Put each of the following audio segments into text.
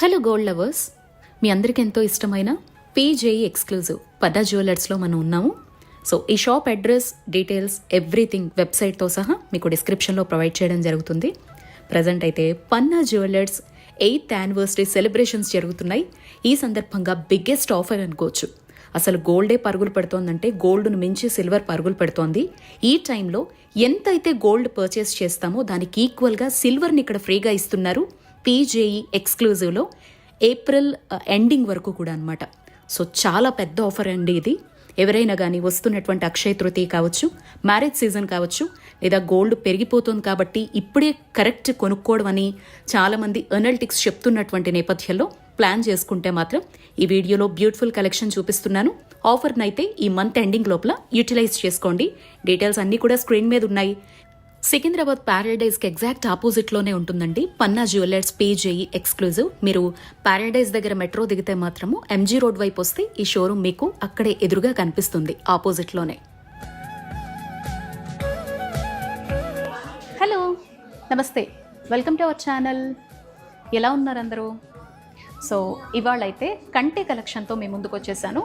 Hello gold lovers. మీ అందరికీ ఎంతో ఇష్టమైన పీజేఈ ఎక్స్క్లూజివ్ పదా జ్యువెలర్స్లో మనం ఉన్నాము. సో ఈ షాప్ అడ్రస్ డీటెయిల్స్ ఎవ్రీథింగ్ వెబ్సైట్తో సహా మీకు డిస్క్రిప్షన్లో ప్రొవైడ్ చేయడం జరుగుతుంది. ప్రజెంట్ అయితే Panna jewellers eighth anniversary celebrations జరుగుతున్నాయి. ఈ సందర్భంగా బిగ్గెస్ట్ ఆఫర్ అనుకోవచ్చు. అసలు గోల్డే పరుగులు పెడుతోందంటే గోల్డ్ను మించి సిల్వర్ పరుగులు పెడుతోంది. ఈ టైంలో ఎంతైతే గోల్డ్ పర్చేస్ చేస్తామో దానికి ఈక్వల్గా సిల్వర్ని ఇక్కడ ఫ్రీగా ఇస్తున్నారు. పీజేఈ ఎక్స్క్లూజివ్లో ఏప్రిల్ ఎండింగ్ వరకు కూడా అనమాట సో చాలా పెద్ద ఆఫర్ అండి ఇది. ఎవరైనా కానీ వస్తున్నటువంటి అక్షయ తృతీయ కావచ్చు మ్యారేజ్ సీజన్ కావచ్చు లేదా గోల్డ్ పెరిగిపోతుంది కాబట్టి ఇప్పుడే కరెక్ట్ కొనుక్కోవడం అని చాలామంది అనలిటిక్స్ చెప్తున్నటువంటి నేపథ్యంలో ప్లాన్ చేసుకుంటే మాత్రం ఈ వీడియోలో బ్యూటిఫుల్ కలెక్షన్ చూపిస్తున్నాను. ఆఫర్నైతే ఈ మంత్ ఎండింగ్ లోపల యూటిలైజ్ చేసుకోండి. డీటెయిల్స్ అన్నీ కూడా స్క్రీన్ మీద ఉన్నాయి. సికింద్రాబాద్ ప్యారడైజ్కి ఎగ్జాక్ట్ ఆపోజిట్లోనే ఉంటుందండి. పన్నా జ్యువెలర్స్ పీజేఈ ఎక్స్క్లూజివ్ మీరు ప్యారడైజ్ దగ్గర మెట్రో దిగితే మాత్రము ఎంజీ రోడ్ వైపు వస్తే ఈ షోరూమ్ మీకు అక్కడే ఎదురుగా కనిపిస్తుంది ఆపోజిట్లోనే హలో నమస్తే. వెల్కమ్ టు అవర్ ఛానల్ ఎలా ఉన్నారు అందరూ? సో ఇవాళ అయితే కంటే కలెక్షన్తో మేము ముందుకు వచ్చేసాను.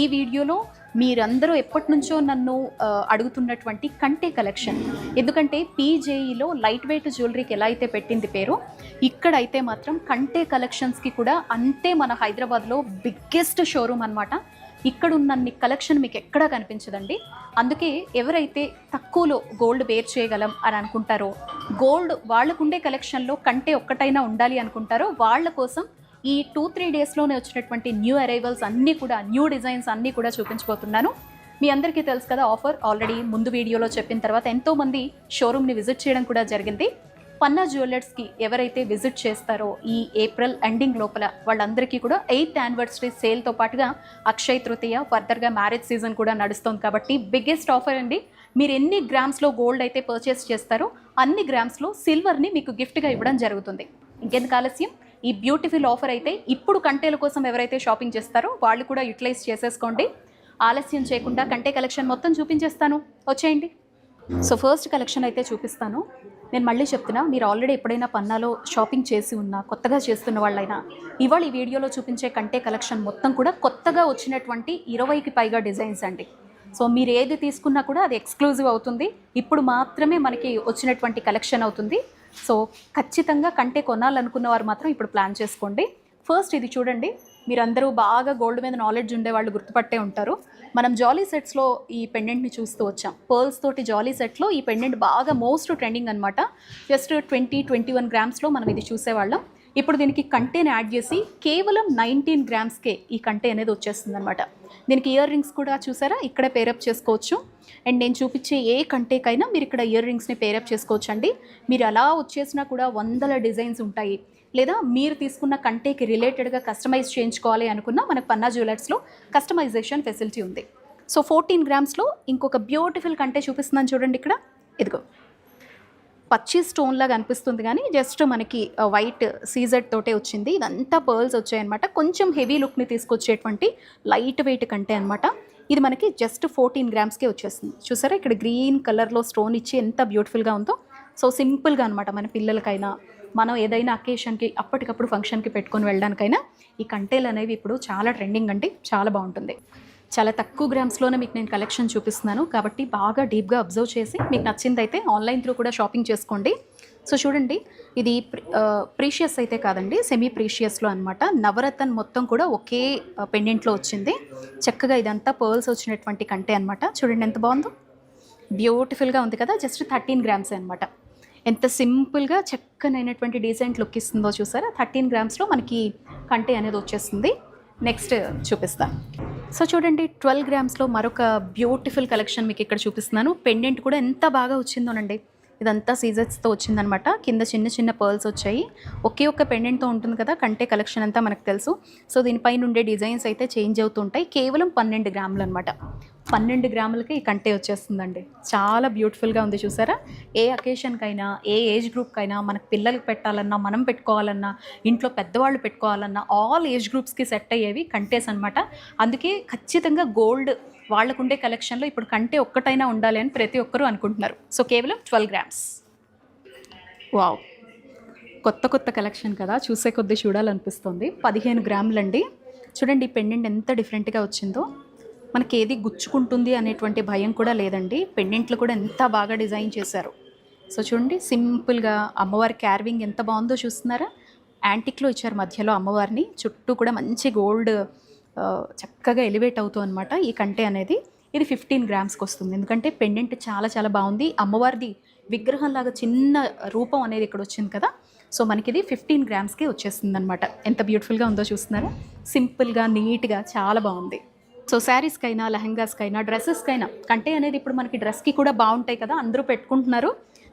ఈ వీడియోలో మీరందరూ ఎప్పటి నుంచో నన్ను అడుగుతున్నటువంటి కంటే కలెక్షన్. ఎందుకంటే పీజేఈలో లైట్ వెయిట్ జ్యువెలరీకి ఎలా అయితే పెట్టింది పేరు ఇక్కడైతే మాత్రం కంటే కలెక్షన్స్కి కూడా అంతే మన హైదరాబాద్లో బిగ్గెస్ట్ షోరూమ్ అనమాట ఇక్కడ ఉన్నన్ని కలెక్షన్ మీకు ఎక్కడా కనిపించదండి? అందుకే ఎవరైతే తక్కువలో గోల్డ్ బేర్ చేయగలం అని అనుకుంటారో గోల్డ్ వాళ్ళకుండే కలెక్షన్లో కంటే ఒక్కటైనా ఉండాలి అనుకుంటారో వాళ్ళ కోసం ఈ టూ త్రీ డేస్లోనే వచ్చినటువంటి న్యూ అరైవల్స్ అన్నీ కూడా న్యూ డిజైన్స్ అన్నీ కూడా చూపించబోతున్నాను. మీ అందరికీ తెలుసు కదా ఆఫర్ ఆల్రెడీ ముందు వీడియోలో చెప్పిన తర్వాత ఎంతోమంది షోరూమ్ని విజిట్ చేయడం కూడా జరిగింది. పన్నా జ్యువెలర్స్కి ఎవరైతే విజిట్ చేస్తారో ఈ ఏప్రిల్ ఎండింగ్ లోపల వాళ్ళందరికీ కూడా ఎయిత్ యానివర్సరీ సేల్తో పాటుగా అక్షయ్ తృతీయ ఫర్దర్గా మ్యారేజ్ సీజన్ కూడా నడుస్తుంది కాబట్టి బిగ్గెస్ట్ ఆఫర్ అండి. మీరు ఎన్ని గ్రామ్స్లో గోల్డ్ అయితే పర్చేస్ చేస్తారో అన్ని గ్రామ్స్లో సిల్వర్ని మీకు గిఫ్ట్గా ఇవ్వడం జరుగుతుంది. ఇంకెందుకు ఆలస్యం? ఈ బ్యూటిఫుల్ ఆఫర్ అయితే ఇప్పుడు కంటేల కోసం ఎవరైతే షాపింగ్ చేస్తారో వాళ్ళు కూడా యూటిలైజ్ చేసేసుకోండి. ఆలస్యం చేయకుండా కంటే కలెక్షన్ మొత్తం చూపించేస్తాను. వచ్చేయండి. సో ఫస్ట్ కలెక్షన్ అయితే చూపిస్తాను. నేను మళ్ళీ చెప్తున్నా మీరు ఆల్రెడీ ఎప్పుడైనా పన్నాలో షాపింగ్ చేసి ఉన్నా కొత్తగా చేస్తున్న వాళ్ళైనా ఇవాళ ఈ వీడియోలో చూపించే కంటే కలెక్షన్ మొత్తం కూడా కొత్తగా వచ్చినటువంటి ఇరవైకి పైగా డిజైన్స్ అండి. సో మీరు ఏది తీసుకున్నా కూడా అది ఎక్స్క్లూజివ్ అవుతుంది. ఇప్పుడు మాత్రమే మనకి వచ్చినటువంటి కలెక్షన్ అవుతుంది. సో ఖచ్చితంగా కంటే కొనాలనుకున్న వారు మాత్రం ఇప్పుడు ప్లాన్ చేసుకోండి. ఫస్ట్ ఇది చూడండి. మీరందరూ బాగా గోల్డ్ మీద నాలెడ్జ్ ఉండే వాళ్ళు గుర్తుపట్టే ఉంటారు. మనం జాలీ సెట్స్లో ఈ పెండెంట్ని చూస్తూ వచ్చాం. పర్ల్స్ తోటి జాలీ సెట్లో ఈ పెండెంట్ బాగా మోస్ట్ ట్రెండింగ్ అనమాట జస్ట్ ట్వంటీ ట్వంటీ వన్ గ్రామ్స్లో మనం ఇది చూసేవాళ్ళం. ఇప్పుడు దీనికి కంటేని యాడ్ చేసి కేవలం నైన్టీన్ గ్రామ్స్కే ఈ కంటే అనేది వచ్చేస్తుంది అనమాట దీనికి ఇయర్ రింగ్స్ కూడా చూసారా? ఇక్కడే పేరప్ చేసుకోవచ్చు. అండ్ నేను చూపించే ఏ కంటేకైనా మీరు ఇక్కడ ఇయర్ రింగ్స్ని పేరప్ చేసుకోవచ్చు అండి మీరు అలా వచ్చేసినా కూడా వందల డిజైన్స్ ఉంటాయి. లేదా మీరు తీసుకున్న కంటేకి రిలేటెడ్గా కస్టమైజ్ చేయించుకోవాలి అనుకున్నా మనకు పన్నా జ్యువెలర్స్లో కస్టమైజేషన్ ఫెసిలిటీ ఉంది. సో ఫోర్టీన్ గ్రామ్స్లో ఇంకొక బ్యూటిఫుల్ కంటే చూపిస్తున్నాను చూడండి ఇక్కడ. ఇదిగో. పచ్చి స్టోన్ లాగా అనిపిస్తుంది కానీ జస్ట్ మనకి వైట్ సీజెడ్ తోటే వచ్చింది. ఇదంతా పర్ల్స్ వచ్చాయన్నమాట. కొంచెం హెవీ లుక్ని తీసుకొచ్చేటువంటి లైట్ వెయిట్ కంటే అనమాట ఇది మనకి జస్ట్ ఫోర్టీన్ గ్రామ్స్కే వచ్చేస్తుంది. చూసారా? ఇక్కడ గ్రీన్ కలర్లో స్టోన్ ఇచ్చి ఎంత బ్యూటిఫుల్గా ఉందో. సో సింపుల్గా అనమాట మన పిల్లలకైనా. మనం ఏదైనా అకేషన్కి అప్పటికప్పుడు ఫంక్షన్కి పెట్టుకొని వెళ్ళడానికైనా ఈ కంటేలు అనేవి ఇప్పుడు చాలా ట్రెండింగ్ అంటే చాలా బాగుంటుంది. చాలా తక్కువ గ్రామ్స్లోనే మీకు నేను కలెక్షన్ చూపిస్తున్నాను. కాబట్టి బాగా డీప్గా అబ్జర్వ్ చేసి మీకు నచ్చిందైతే ఆన్లైన్ త్రూ కూడా షాపింగ్ చేసుకోండి. సో చూడండి ఇది ప్రీషియస్ అయితే కాదండి సెమీ ప్రీషియస్లో అనమాట నవరత్న్ మొత్తం కూడా ఒకే పెండెంట్లో వచ్చింది. చక్కగా ఇదంతా పర్ల్స్ వచ్చినటువంటి కంటే అనమాట చూడండి ఎంత బాగుందో. బ్యూటిఫుల్గా ఉంది కదా జస్ట్ థర్టీన్ గ్రామ్స్ అనమాట ఎంత సింపుల్గా చక్కనైనటువంటి డిజైన్ లుక్ ఇస్తుందో చూసారా? థర్టీన్ గ్రామ్స్లో మనకి కంటే అనేది వచ్చేస్తుంది. నెక్స్ట్ చూపిస్తాను సో చూడండి ట్వెల్వ్ గ్రామ్స్లో మరొక బ్యూటిఫుల్ కలెక్షన్ మీకు ఇక్కడ చూపిస్తున్నాను. పెండెంట్ కూడా ఎంత బాగా వచ్చిందోనండి. ఇదంతా సీజర్స్తో వచ్చిందనమాట. కింద చిన్న చిన్న పర్ల్స్ వచ్చాయి. ఒకే ఒక్క పెండెంట్తో ఉంటుంది కదా కంటే కలెక్షన్ అంతా మనకు తెలుసు. సో దీనిపైన ఉండే డిజైన్స్ అయితే చేంజ్ అవుతుంటాయి. కేవలం పన్నెండు గ్రాములు అనమాట పన్నెండు గ్రాములకి ఈ కంటే వచ్చేస్తుందండి. చాలా బ్యూటిఫుల్గా ఉంది చూసారా? ఏ అకేషన్కైనా ఏ ఏజ్ గ్రూప్కైనా మనకు పిల్లలకి పెట్టాలన్నా మనం పెట్టుకోవాలన్నా ఇంట్లో పెద్దవాళ్ళు పెట్టుకోవాలన్నా ఆల్ ఏజ్ గ్రూప్స్కి సెట్ అయ్యేవి కంటేస్ అనమాట. అందుకే ఖచ్చితంగా గోల్డ్ వాళ్ళకుండే కలెక్షన్లో ఇప్పుడు కంటే ఒక్కటైనా ఉండాలి అని ప్రతి ఒక్కరూ అనుకుంటున్నారు. సో కేవలం ట్వెల్వ్ గ్రామ్స్ వావ్. కొత్త కొత్త కలెక్షన్ కదా. చూసే కొద్దీ చూడాలనిపిస్తుంది. పదిహేను గ్రాములండి. చూడండి ఈ పెండెంట్ ఎంత డిఫరెంట్గా వచ్చిందో. మనకి ఏది గుచ్చుకుంటుంది అనేటువంటి భయం కూడా లేదండి. పెండెంట్లు కూడా ఎంత బాగా డిజైన్ చేశారు. సో చూడండి సింపుల్గా అమ్మవారి క్యార్వింగ్ ఎంత బాగుందో చూస్తున్నారా? యాంటిక్లో ఇచ్చారు మధ్యలో అమ్మవారిని. చుట్టూ కూడా మంచి గోల్డ్ చక్కగా ఎలివేట్ అవుతూ అనమాట ఈ కంటే అనేది. ఇది ఫిఫ్టీన్ గ్రామ్స్కి వస్తుంది. ఎందుకంటే పెండెంట్ చాలా చాలా బాగుంది. అమ్మవారిది విగ్రహంలాగా చిన్న రూపం అనేది ఇక్కడ వచ్చింది కదా. సో మనకి ఇది ఫిఫ్టీన్ గ్రామ్స్కి వచ్చేస్తుంది అనమాట ఎంత బ్యూటిఫుల్గా ఉందో చూస్తున్నారా? సింపుల్గా నీట్గా చాలా బాగుంది. సో శారీస్కైనా లెహంగాస్కైనా డ్రెస్సెస్కైనా కంటే అనేది ఇప్పుడు మనకి డ్రెస్కి కూడా బాగుంటాయి కదా. అందరూ పెట్టుకుంటున్నారు.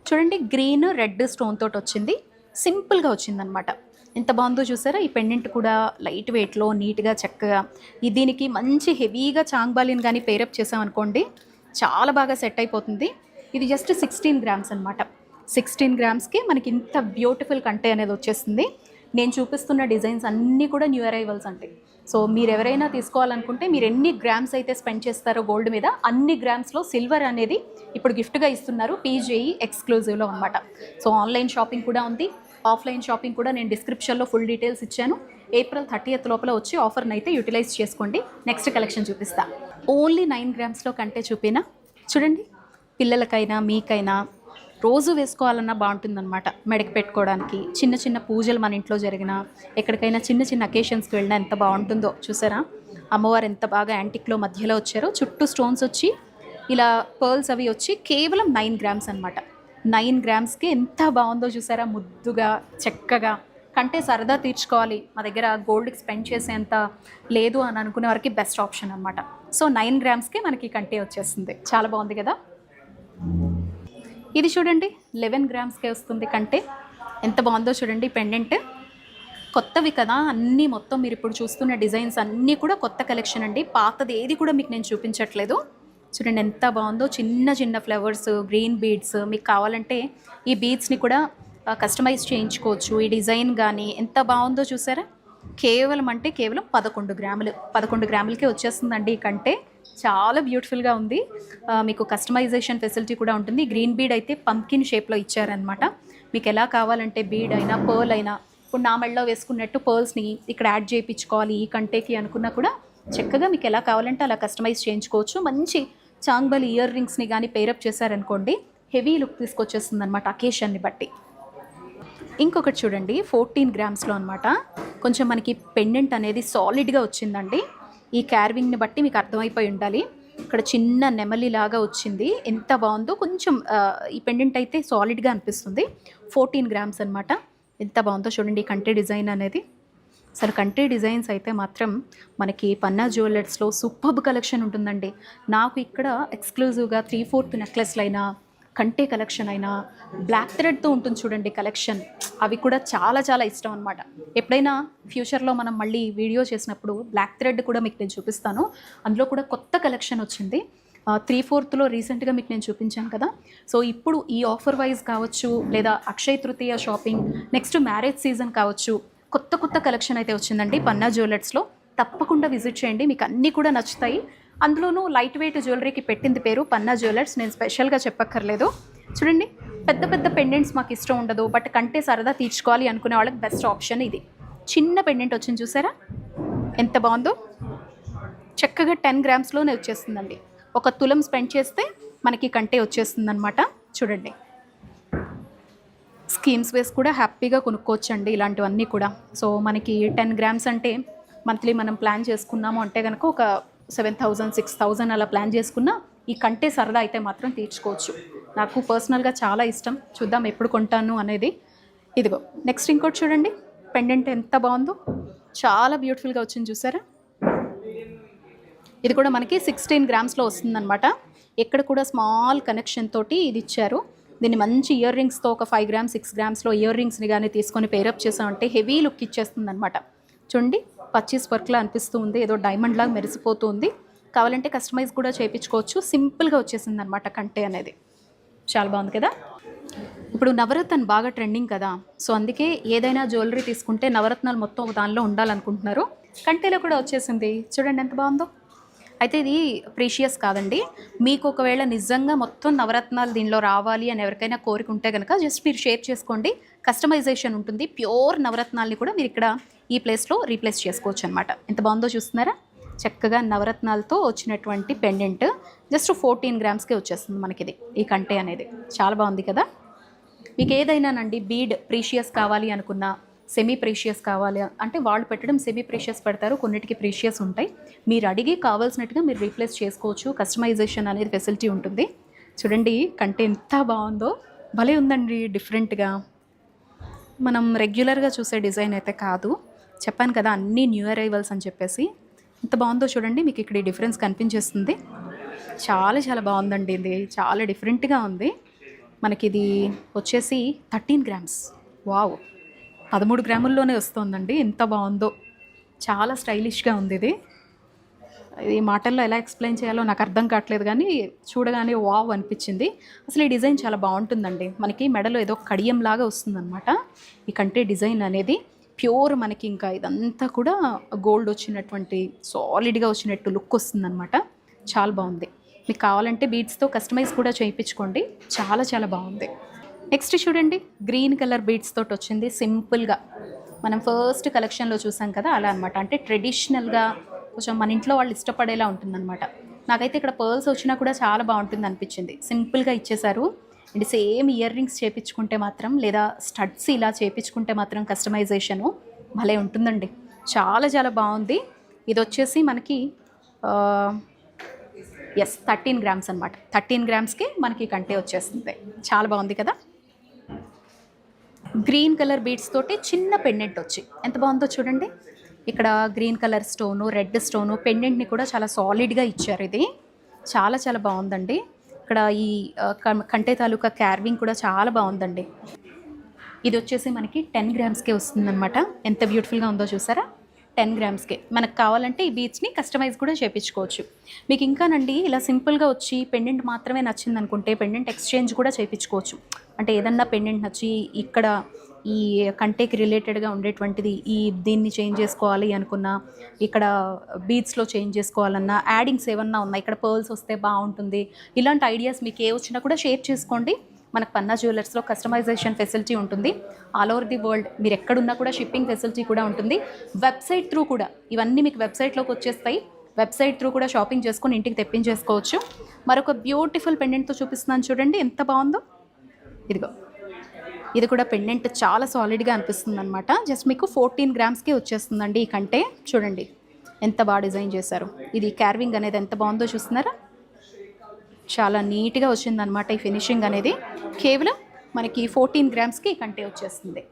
చూడండి గ్రీన్ రెడ్ స్టోన్ తోటి వచ్చింది. సింపుల్గా వచ్చిందనమాట ఎంత బాగుందో చూసారా? ఈ పెండెంట్ కూడా లైట్ వెయిట్లో నీట్గా చక్కగా దీనికి మంచి హెవీగా చాంగ్బాలిన్ కానీ పేరప్ చేసామనుకోండి చాలా బాగా సెట్ అయిపోతుంది. ఇది జస్ట్ సిక్స్టీన్ గ్రామ్స్ అనమాట సిక్స్టీన్ గ్రామ్స్కి మనకి ఇంత బ్యూటిఫుల్ కంటే అనేది వచ్చేస్తుంది. నేను చూపిస్తున్న డిజైన్స్ అన్నీ కూడా న్యూ అరైవల్స్ అంటే సో మీరు ఎవరైనా తీసుకోవాలనుకుంటే మీరు ఎన్ని గ్రామ్స్ అయితే స్పెండ్ చేస్తారో గోల్డ్ మీద అన్ని గ్రామ్స్లో సిల్వర్ అనేది ఇప్పుడు గిఫ్ట్గా ఇస్తున్నారు. పీజేఈ ఎక్స్క్లూజివ్లో అనమాట సో ఆన్లైన్ షాపింగ్ కూడా ఉంది. ఆఫ్లైన్ షాపింగ్ కూడా నేను డిస్క్రిప్షన్లో ఫుల్ డీటెయిల్స్ ఇచ్చాను. ఏప్రిల్ థర్టీయత్ లోపల వచ్చి ఆఫర్ని అయితే యూటిలైజ్ చేసుకోండి. నెక్స్ట్ కలెక్షన్ చూపిస్తా. ఓన్లీ నైన్ గ్రామ్స్లో కంటే చూపినా. చూడండి పిల్లలకైనా మీకైనా రోజు వేసుకోవాలన్నా బాగుంటుందన్నమాట. మెడకి పెట్టుకోవడానికి. చిన్న చిన్న పూజలు మన ఇంట్లో జరిగిన ఎక్కడికైనా చిన్న చిన్న అకేషన్స్కి వెళ్ళినా ఎంత బాగుంటుందో చూసారా? అమ్మవారు ఎంత బాగా యాంటిక్లో మధ్యలో వచ్చారో. చుట్టూ స్టోన్స్ వచ్చి ఇలా పర్ల్స్ అవి వచ్చి కేవలం నైన్ గ్రామ్స్ అనమాట నైన్ గ్రామ్స్కి ఎంత బాగుందో చూసారా? ముద్దుగా చక్కగా. కంటే సరదా తీర్చుకోవాలి. మా దగ్గర గోల్డ్కి స్పెండ్ చేసేంత లేదు అని అనుకునే వారికి బెస్ట్ ఆప్షన్ అనమాట సో నైన్ గ్రామ్స్కే మనకి కంటే వచ్చేస్తుంది. చాలా బాగుంది కదా? ఇది చూడండి. లెవెన్ గ్రామ్స్కే వస్తుంది కంటే. ఎంత బాగుందో చూడండి. పెండెంట్. కొత్తవి కదా. అన్నీ మొత్తం మీరు ఇప్పుడు చూస్తున్న డిజైన్స్ అన్నీ కూడా కొత్త కలెక్షన్ అండి. పాతది ఏది కూడా మీకు నేను చూపించట్లేదు. చూడండి ఎంత బాగుందో. చిన్న చిన్న ఫ్లవర్స్ గ్రీన్ బీడ్స్ మీకు కావాలంటే ఈ బీడ్స్ని కూడా కస్టమైజ్ చేయించుకోవచ్చు. ఈ డిజైన్ కానీ ఎంత బాగుందో చూసారా? కేవలం అంటే కేవలం పదకొండు గ్రాములు. పదకొండు గ్రాములకే వచ్చేస్తుందండి ఈ కంటే. చాలా బ్యూటిఫుల్గా ఉంది. మీకు కస్టమైజేషన్ ఫెసిలిటీ కూడా ఉంటుంది. గ్రీన్ బీడ్ అయితే పంకిన్ షేప్లో ఇచ్చారనమాట మీకు ఎలా కావాలంటే బీడ్ అయినా పర్ల్ అయినా ఇప్పుడు నా మెడలో వేసుకున్నట్టు పర్ల్స్ని ఇక్కడ యాడ్ చేయించుకోవాలి ఈ కంటేకి అనుకున్నా కూడా చక్కగా మీకు ఎలా కావాలంటే అలా కస్టమైజ్ చేయించుకోవచ్చు. మంచి చాంగ్బల్ ఇయర్ రింగ్స్ని కానీ పేరప్ చేశారనుకోండి హెవీ లుక్ తీసుకొచ్చేస్తుంది అనమాట అకేషన్ని బట్టి. ఇంకొకటి చూడండి ఫోర్టీన్ గ్రామ్స్లో అనమాట కొంచెం మనకి పెండెంట్ అనేది సాలిడ్గా వచ్చిందండి. ఈ క్యార్వింగ్ని బట్టి మీకు అర్థమైపోయి ఉండాలి. ఇక్కడ చిన్న నెమలి లాగా వచ్చింది. ఎంత బాగుందో కొంచెం ఈ పెండెంట్ అయితే సాలిడ్గా అనిపిస్తుంది. ఫోర్టీన్ గ్రామ్స్ అనమాట ఎంత బాగుందో చూడండి ఈ కంటే డిజైన్ అనేది. అసలు కంట్రీ డిజైన్స్ అయితే మాత్రం మనకి పన్నా జ్యువెలర్స్లో సూపర్బ్ కలెక్షన్ ఉంటుందండి. నాకు ఇక్కడ ఎక్స్క్లూజివ్గా త్రీ ఫోర్త్ నెక్లెస్లు అయినా కంటే కలెక్షన్ అయినా బ్లాక్ థ్రెడ్తో ఉంటుంది చూడండి కలెక్షన్. అవి కూడా చాలా చాలా ఇష్టం అనమాట ఎప్పుడైనా ఫ్యూచర్లో మనం మళ్ళీ వీడియో చేసినప్పుడు బ్లాక్ థ్రెడ్ కూడా మీకు నేను చూపిస్తాను. అందులో కూడా కొత్త కలెక్షన్ వచ్చింది. త్రీ ఫోర్త్లో రీసెంట్గా మీకు నేను చూపించాను కదా. సో ఇప్పుడు ఈ ఆఫర్ వైజ్ కావచ్చు లేదా Akshaya Tritiya shopping next marriage season కావచ్చు కొత్త కొత్త కలెక్షన్ అయితే వచ్చిందండి పన్నా జ్యువెలర్స్లో తప్పకుండా విజిట్ చేయండి మీకు అన్నీ కూడా నచ్చుతాయి. అందులోనూ లైట్ వెయిట్ జ్యువెలరీకి పెట్టింది పేరు పన్నా జ్యువెలర్స్ నేను స్పెషల్గా చెప్పక్కర్లేదు. చూడండి పెద్ద పెద్ద పెండెంట్స్ మాకు ఇష్టం ఉండదు బట్ కంటే సరదా తీర్చుకోవాలి అనుకునే వాళ్ళకి బెస్ట్ ఆప్షన్ ఇది. చిన్న పెండెంట్ వచ్చింది చూసారా? ఎంత బాగుందో? చక్కగా టెన్ గ్రామ్స్లోనే వచ్చేస్తుందండి. ఒక తులం స్పెండ్ చేస్తే మనకి కంటే వచ్చేస్తుందన్నమాట. చూడండి. స్కీమ్స్ వేసి కూడా హ్యాపీగా కొనుక్కోవచ్చండి ఇలాంటివన్నీ కూడా. సో మనకి టెన్ గ్రామ్స్ అంటే మంత్లీ మనం ప్లాన్ చేసుకున్నాము అంటే కనుక ఒక సెవెన్ థౌజండ్ సిక్స్ థౌజండ్ అలా ప్లాన్ చేసుకున్నా ఈ కంటే సరదా అయితే మాత్రం తీర్చుకోవచ్చు. నాకు పర్సనల్గా చాలా ఇష్టం. చూద్దాం ఎప్పుడు కొంటాను అనేది. ఇదిగో నెక్స్ట్ ఇంకోటి చూడండి. పెండెంట్ ఎంత బాగుందో. చాలా బ్యూటిఫుల్గా వచ్చింది చూసారా? ఇది కూడా మనకి సిక్స్టీన్ గ్రామ్స్లో వస్తుందన్నమాట. ఎక్కడ కూడా స్మాల్ కనెక్షన్ తోటి ఇది ఇచ్చారు. దీన్ని మంచి ఇయర్ రింగ్స్తో ఒక ఫైవ్ గ్రామ్స్ సిక్స్ గ్రామ్స్లో ఇయర్ రింగ్స్ని కానీ తీసుకొని పేరప్ చేసామంటే హెవీ లుక్ ఇచ్చేస్తుంది అనమాట చూడండి పచ్చీస్ వర్క్లా అనిపిస్తూ ఉంది ఏదో డైమండ్ లాగా మెరిసిపోతుంది కావాలంటే కస్టమైజ్ కూడా చేయించుకోవచ్చు. సింపుల్గా వచ్చేసింది అనమాట కంటే అనేది. చాలా బాగుంది కదా? ఇప్పుడు నవరత్న బాగా ట్రెండింగ్ కదా? సో అందుకే ఏదైనా జ్యువెలరీ తీసుకుంటే నవరత్నాలు మొత్తం ఒక దానిలో ఉండాలనుకుంటున్నారు. కంటేలో కూడా వచ్చేసింది. చూడండి ఎంత బాగుందో. అయితే ఇది ప్రీషియస్ కాదండి. మీకు ఒకవేళ నిజంగా మొత్తం నవరత్నాలు దీనిలో రావాలి అని ఎవరికైనా కోరిక ఉంటే కనుక జస్ట్ మీరు షేర్ చేసుకోండి. కస్టమైజేషన్ ఉంటుంది. ప్యూర్ నవరత్నాల్ని కూడా మీరు ఇక్కడ ఈ ప్లేస్లో రీప్లేస్ చేసుకోవచ్చు అనమాట ఎంత బాగుందో చూస్తున్నారా? చక్కగా నవరత్నాలతో వచ్చినటువంటి పెండెంట్ జస్ట్ ఫోర్టీన్ గ్రామ్స్కే వచ్చేస్తుంది మనకిది. ఈ కంటే అనేది. చాలా బాగుంది కదా? మీకు ఏదైనానండి బీడ్ ప్రీషియస్ కావాలి అనుకున్నా సెమీ ప్రీషియస్ కావాలి అంటే వాళ్ళు పెట్టడం సెమీ ప్రీషియస్ పెడతారు కొన్నిటికి ప్రీషియస్ ఉంటాయి. మీరు అడిగి కావాల్సినట్టుగా మీరు రీప్లేస్ చేసుకోవచ్చు. కస్టమైజేషన్ అనేది ఫెసిలిటీ ఉంటుంది. చూడండి కంటే ఎంత బాగుందో. భలే ఉందండి డిఫరెంట్గా మనం రెగ్యులర్గా చూసే డిజైన్ అయితే కాదు. చెప్పాను కదా అన్నీ న్యూ అరైవల్స్ అని చెప్పేసి. ఎంత బాగుందో చూడండి మీకు ఇక్కడ ఈ డిఫరెన్స్ కనిపించేస్తుంది. చాలా చాలా బాగుందండి ఇది. చాలా డిఫరెంట్గా ఉంది. మనకి ఇది వచ్చేసి థర్టీన్ గ్రామ్స్ వావ్ పదమూడు గ్రాముల్లోనే వస్తుందండి. ఎంత బాగుందో. చాలా స్టైలిష్గా ఉంది ఇది. ఇది మాటల్లో ఎలా ఎక్స్ప్లెయిన్ చేయాలో నాకు అర్థం కావట్లేదు కానీ చూడగానే వావ్ అనిపించింది. అసలు ఈ డిజైన్ చాలా బాగుంటుందండి. మనకి మెడలో ఏదో కడియం లాగా వస్తుందన్నమాట. ఈ కంటే డిజైన్ అనేది ప్యూర్ మనకి ఇంకా ఇదంతా కూడా గోల్డ్ వచ్చినటువంటి సాలిడ్గా వచ్చినట్టు లుక్ వస్తుందన్నమాట. చాలా బాగుంది. మీకు కావాలంటే బీడ్స్తో కస్టమైజ్ కూడా చేయించుకోండి. చాలా చాలా బాగుంది. నెక్స్ట్ చూడండి గ్రీన్ కలర్ బీడ్స్ తోటి వచ్చింది సింపుల్గా మనం ఫస్ట్ కలెక్షన్లో చూసాం కదా అలా అనమాట అంటే ట్రెడిషనల్గా కొంచెం మన ఇంట్లో వాళ్ళు ఇష్టపడేలా ఉంటుందన్నమాట. నాకైతే ఇక్కడ పర్ల్స్ వచ్చినా కూడా చాలా బాగుంటుంది అనిపించింది. సింపుల్గా ఇచ్చేశారు. అండ్ సేమ్ ఇయర్ రింగ్స్ చేపించుకుంటే మాత్రం లేదా స్టడ్స్ ఇలా చేపించుకుంటే మాత్రం కస్టమైజేషను భలే ఉంటుందండి. చాలా చాలా బాగుంది. ఇది వచ్చేసి మనకి ఎస్ థర్టీన్ గ్రామ్స్ అనమాట థర్టీన్ గ్రామ్స్కి మనకి కంటే వచ్చేస్తుంది చాలా బాగుంది కదా? గ్రీన్ కలర్ బీడ్స్ తోటి చిన్న పెండెంట్ వచ్చి. ఎంత బాగుందో చూడండి. ఇక్కడ green colour stone red stone పెండెంట్ని కూడా చాలా సాలిడ్గా ఇచ్చారు ఇది. చాలా చాలా బాగుందండి. ఇక్కడ ఈ కంటే తాలూకా క్యార్వింగ్ కూడా చాలా బాగుందండి. ఇది వచ్చేసి మనకి టెన్ గ్రామ్స్కే వస్తుందన్నమాట. ఎంత బ్యూటిఫుల్గా ఉందో చూసారా? టెన్ గ్రామ్స్కే. మనకు కావాలంటే ఈ బీచ్ని కస్టమైజ్ కూడా చేయించుకోవచ్చు మీకు ఇంకానండి ఇలా సింపుల్గా వచ్చి పెండెంట్ మాత్రమే నచ్చింది అనుకుంటే పెండెంట్ ఎక్స్చేంజ్ కూడా చేయించుకోవచ్చు అంటే ఏదన్నా పెండెంట్ నచ్చి ఇక్కడ ఈ కంటేకి రిలేటెడ్గా ఉండేటువంటిది ఈ దీన్ని చేంజ్ చేసుకోవాలి అనుకున్నా ఇక్కడ బీచ్స్లో చేంజ్ చేసుకోవాలన్నా యాడింగ్స్ ఏమన్నా ఉన్నాయి ఇక్కడ పర్ల్స్ వస్తే బాగుంటుంది ఇలాంటి ఐడియాస్ మీకు ఏ వచ్చినా కూడా షేర్ చేసుకోండి. మనకు పన్నా జ్యువెలర్స్లో కస్టమైజేషన్ ఫెసిలిటీ ఉంటుంది. ఆల్ ఓవర్ ది వరల్డ్ మీరు ఎక్కడున్నా కూడా షిప్పింగ్ ఫెసిలిటీ కూడా ఉంటుంది. వెబ్సైట్ త్రూ కూడా ఇవన్నీ మీకు వెబ్సైట్లోకి వచ్చేస్తాయి. వెబ్సైట్ త్రూ కూడా షాపింగ్ చేసుకొని ఇంటికి తెప్పించేసుకోవచ్చు. మరొక బ్యూటిఫుల్ పెండెంట్తో చూపిస్తున్నాను చూడండి. ఎంత బాగుందో? ఇదిగో. ఇది కూడా పెండెంట్ చాలా సాలిడ్గా అనిపిస్తుంది అనమాట జస్ట్ మీకు ఫోర్టీన్ గ్రామ్స్కే వచ్చేస్తుందండి ఈ కంటే. చూడండి. ఎంత బాగా డిజైన్ చేశారు. ఇది క్యార్వింగ్ అనేది ఎంత బాగుందో చూస్తున్నారా? చాలా నీట్గా వచ్చిందనమాట ఈ ఫినిషింగ్ అనేది. కేవలం మనకి ఫోర్టీన్ గ్రామ్స్కి కంటే వచ్చేస్తుంది.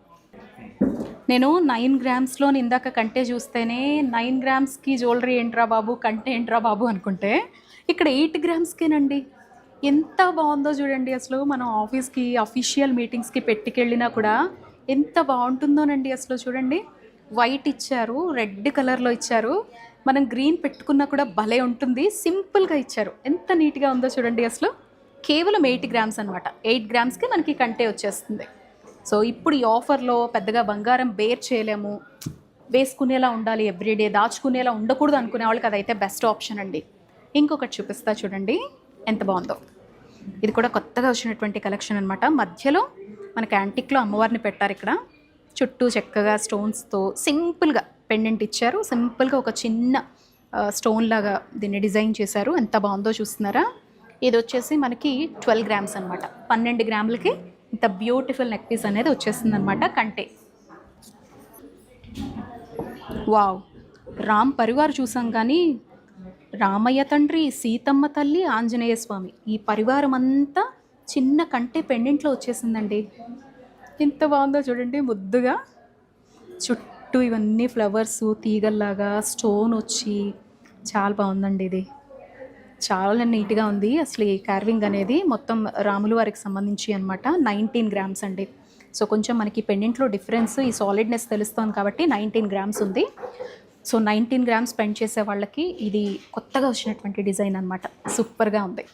నేను నైన్ గ్రామ్స్లో ఇందాక కంటే చూస్తేనే నైన్ గ్రామ్స్కి జ్యువెలరీ ఏంట్రా బాబు కంటే ఏంట్రా బాబు అనుకుంటే ఇక్కడ ఎయిట్ గ్రామ్స్కేనండి. ఎంత బాగుందో చూడండి అసలు. మనం ఆఫీస్కి అఫీషియల్ మీటింగ్స్కి పెట్టుకెళ్ళినా కూడా ఎంత బాగుంటుందోనండి అసలు చూడండి. వైట్ ఇచ్చారు రెడ్ కలర్లో ఇచ్చారు. మనం గ్రీన్ పెట్టుకున్నా కూడా భలే ఉంటుంది. సింపుల్గా ఇచ్చారు. ఎంత నీట్గా ఉందో చూడండి అసలు. కేవలం ఎయిట్ గ్రామ్స్ అనమాట ఎయిట్ గ్రామ్స్కి మనకి కంటే వచ్చేస్తుంది. సో ఇప్పుడు ఈ ఆఫర్లో పెద్దగా బంగారం బేర్ చేయలేము. వేసుకునేలా ఉండాలి ఎవ్రీడే దాచుకునేలా ఉండకూడదు అనుకునే వాళ్ళకి అదైతే బెస్ట్ ఆప్షన్ అండి. ఇంకొకటి చూపిస్తా చూడండి. ఎంత బాగుందో. ఇది కూడా కొత్తగా వచ్చినటువంటి కలెక్షన్ అనమాట మధ్యలో మనకి యాంటిక్లో అమ్మవారిని పెట్టారు ఇక్కడ. చుట్టూ చక్కగా స్టోన్స్తో సింపుల్గా పెండెంట్ ఇచ్చారు. సింపుల్గా ఒక చిన్న స్టోన్ లాగా దీన్ని డిజైన్ చేశారు. ఎంత బాగుందో చూస్తున్నారా? ఇది వచ్చేసి మనకి ట్వెల్వ్ గ్రామ్స్ అనమాట పన్నెండు గ్రాములకి ఇంత బ్యూటిఫుల్ నెక్ పీస్ అనేది వచ్చేస్తుంది అనమాట కంటే. వావ్! రామ్ పరివార్ చూసాం కానీ రామయ్య తండ్రి సీతమ్మ తల్లి ఆంజనేయ స్వామి ఈ పరివారం అంతా చిన్న కంటే పెండెంట్లో వచ్చేసిందండి. ఎంత బాగుందో చూడండి ముద్దుగా. చుట్టూ ఇవన్నీ ఫ్లవర్స్ తీగల్లాగా స్టోన్ వచ్చి చాలా బాగుందండి ఇది. చాలా నీట్గా ఉంది. అసలు ఈ కార్వింగ్ అనేది మొత్తం రాములు వారికి సంబంధించి అనమాట నైన్టీన్ గ్రామ్స్ అండి. సో కొంచెం మనకి పెండెంట్లో డిఫరెన్స్ ఈ సాలిడ్నెస్ తెలుస్తుంది కాబట్టి నైన్టీన్ గ్రామ్స్ ఉంది. సో నైన్టీన్ గ్రామ్స్ స్పెండ్ చేసే వాళ్ళకి ఇది కొత్తగా వచ్చినటువంటి డిజైన్ అనమాట సూపర్గా ఉంది.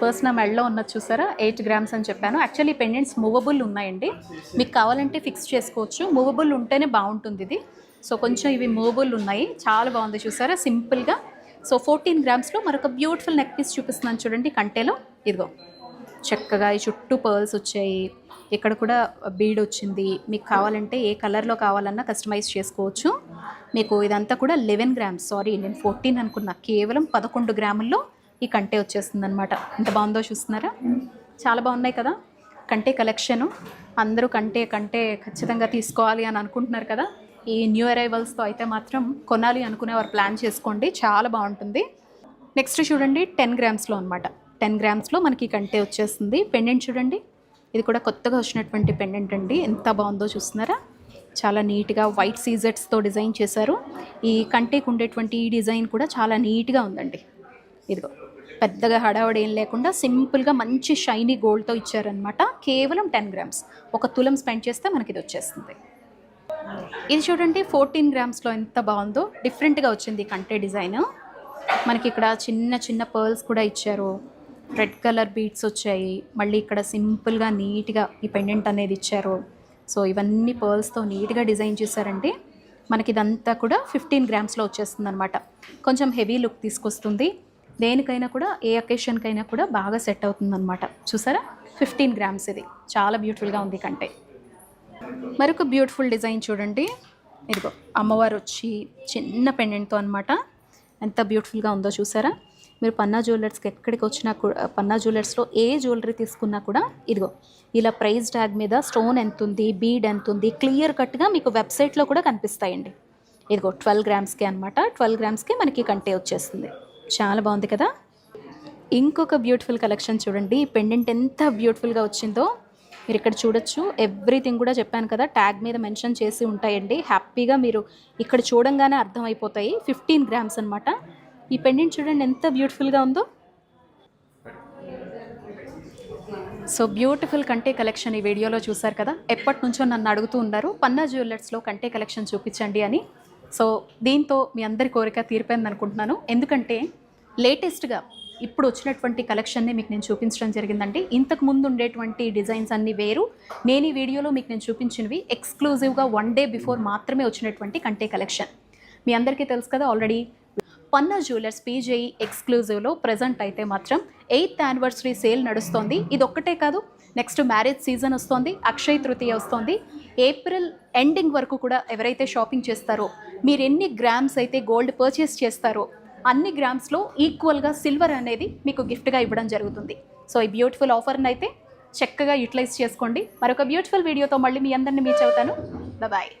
ఫస్ట్ నా మెడలో ఉన్నది చూసారా? ఎయిట్ గ్రామ్స్ అని చెప్పాను. యాక్చువల్లీ పెండెంట్స్ మూవబుల్ ఉన్నాయండి. మీకు కావాలంటే ఫిక్స్ చేసుకోవచ్చు. మూవబుల్ ఉంటేనే బాగుంటుంది ఇది. సో కొంచెం ఇవి మూవబుల్ ఉన్నాయి. చాలా బాగుంది చూసారా? సింపుల్గా సో ఫోర్టీన్ గ్రామ్స్లో మరొక బ్యూటిఫుల్ నెక్ పీస్ చూపిస్తున్నాను చూడండి కంటేలో. ఇదిగో. చక్కగా ఈ చుట్టూ పర్ల్స్ వచ్చాయి. ఇక్కడ కూడా బీడ్ వచ్చింది. మీకు కావాలంటే ఏ కలర్లో కావాలన్నా కస్టమైజ్ చేసుకోవచ్చు. మీకు ఇదంతా కూడా లెవెన్ గ్రామ్స్ సారీ నేను ఫోర్టీన్ అనుకున్నా. కేవలం పదకొండు గ్రాముల్లో ఈ కంటే వచ్చేస్తుంది అనమాట ఎంత బాగుందో చూస్తున్నారా? చాలా బాగున్నాయి కదా? కంటే కలెక్షను. అందరూ కంటే కంటే ఖచ్చితంగా తీసుకోవాలి అని అనుకుంటున్నారు కదా? ఈ న్యూ అరైవల్స్తో అయితే మాత్రం కొనాలి అనుకునే వారు ప్లాన్ చేసుకోండి. చాలా బాగుంటుంది. నెక్స్ట్ చూడండి టెన్ గ్రామ్స్లో అనమాట టెన్ గ్రామ్స్లో మనకి కంటే వచ్చేస్తుంది. పెండెంట్ చూడండి. ఇది కూడా కొత్తగా వచ్చినటువంటి పెండెంట్ అండి. ఎంత బాగుందో చూస్తున్నారా? చాలా నీట్గా వైట్ సీజెట్స్తో డిజైన్ చేశారు. ఈ కంటేకి ఉండేటువంటి ఈ డిజైన్ కూడా చాలా నీట్గా ఉందండి. ఇదిగో. పెద్దగా హడావడి ఏం లేకుండా సింపుల్గా మంచి షైనీ గోల్డ్తో ఇచ్చారనమాట కేవలం టెన్ గ్రామ్స్. ఒక తులం స్పెండ్ చేస్తే మనకి ఇది వచ్చేస్తుంది ఇది చూడండి ఫోర్టీన్ గ్రామ్స్లో ఎంత బాగుందో. డిఫరెంట్గా వచ్చింది కంటే డిజైన్. మనకి ఇక్కడ చిన్న చిన్న పర్ల్స్ కూడా ఇచ్చారు. రెడ్ కలర్ బీడ్స్ వచ్చాయి. మళ్ళీ ఇక్కడ సింపుల్గా నీట్గా ఈ పెండెంట్ అనేది ఇచ్చారు. సో ఇవన్నీ పర్ల్స్తో నీట్గా డిజైన్ చేశారండి. మనకి ఇదంతా కూడా ఫిఫ్టీన్ గ్రామ్స్లో వచ్చేస్తుంది అనమాట కొంచెం హెవీ లుక్ తీసుకొస్తుంది. దేనికైనా కూడా ఏ అకేషన్కైనా కూడా బాగా సెట్ అవుతుంది అనమాట చూసారా? ఫిఫ్టీన్ గ్రామ్స్ ఇది. చాలా బ్యూటిఫుల్గా ఉంది కంటే. మరొక బ్యూటిఫుల్ డిజైన్ చూడండి. ఇదిగో అమ్మవారు వచ్చి చిన్న పెండెంట్తో అనమాట ఎంత బ్యూటిఫుల్గా ఉందో చూసారా? మీరు పన్నా జ్యువెలర్స్కి ఎక్కడికి వచ్చినా కూడా పన్నా జ్యువెలర్స్లో ఏ జ్యువెలరీ తీసుకున్నా కూడా ఇదిగో ఇలా ప్రైస్ ట్యాగ్ మీద స్టోన్ ఎంత ఉంది బీడ్ ఎంత ఉంది క్లియర్ కట్గా మీకు వెబ్సైట్లో కూడా కనిపిస్తాయండి. ఇదిగో ట్వెల్వ్ గ్రామ్స్కి అనమాట ట్వెల్వ్ గ్రామ్స్కి మనకి కంటే వచ్చేస్తుంది. చాలా బాగుంది కదా. ఇంకొక బ్యూటిఫుల్ కలెక్షన్ చూడండి. పెండెంట్ ఎంత బ్యూటిఫుల్గా వచ్చిందో మీరు ఇక్కడ చూడొచ్చు. ఎవ్రీథింగ్ కూడా చెప్పాను కదా ట్యాగ్ మీద మెన్షన్ చేసి ఉంటాయండి. హ్యాపీగా మీరు ఇక్కడ చూడంగానే అర్థమైపోతాయి. ఫిఫ్టీన్ గ్రామ్స్ అనమాట ఈ పెండెంట్ చూడండి ఎంత బ్యూటిఫుల్గా ఉందో. సో బ్యూటిఫుల్ కంటే కలెక్షన్ ఈ వీడియోలో చూసారు కదా. ఎప్పటి నుంచో నన్ను అడుగుతూ ఉన్నారు పన్నా జ్యువెలర్స్లో కంటే కలెక్షన్ చూపించండి అని. సో దీంతో మీ అందరి కోరిక తీరిపోయింది అనుకుంటున్నాను ఎందుకంటే లేటెస్ట్గా ఇప్పుడు వచ్చినటువంటి కలెక్షన్ని మీకు నేను చూపించడం జరిగిందండి. ఇంతకు ముందు ఉండేటువంటి డిజైన్స్ అన్నీ వేరు. నేను ఈ వీడియోలో మీకు నేను చూపించినవి ఎక్స్క్లూజివ్గా వన్ డే బిఫోర్ మాత్రమే వచ్చినటువంటి కంటే కలెక్షన్. మీ అందరికీ తెలుసు కదా ఆల్రెడీ పన్నా జ్యువెలర్స్ పీజేఈ ఎక్స్క్లూజివ్లో ప్రజెంట్ అయితే మాత్రం ఎయిత్ యానివర్సరీ సేల్ నడుస్తోంది. ఇది ఒక్కటే కాదు నెక్స్ట్ మ్యారేజ్ సీజన్ వస్తోంది అక్షయ తృతీయ వస్తోంది. ఏప్రిల్ ఎండింగ్ వరకు కూడా ఎవరైతే షాపింగ్ చేస్తారో మీరు ఎన్ని గ్రామ్స్ అయితే గోల్డ్ పర్చేస్ చేస్తారో అన్ని గ్రామ్స్లో ఈక్వల్గా సిల్వర్ అనేది మీకు గిఫ్ట్గా ఇవ్వడం జరుగుతుంది. సో ఈ బ్యూటిఫుల్ ఆఫర్ని అయితే చక్కగా యూటిలైజ్ చేసుకోండి. మరొక బ్యూటిఫుల్ వీడియోతో మళ్ళీ మీ అందరిని మీట్ అవుతాను బాయ్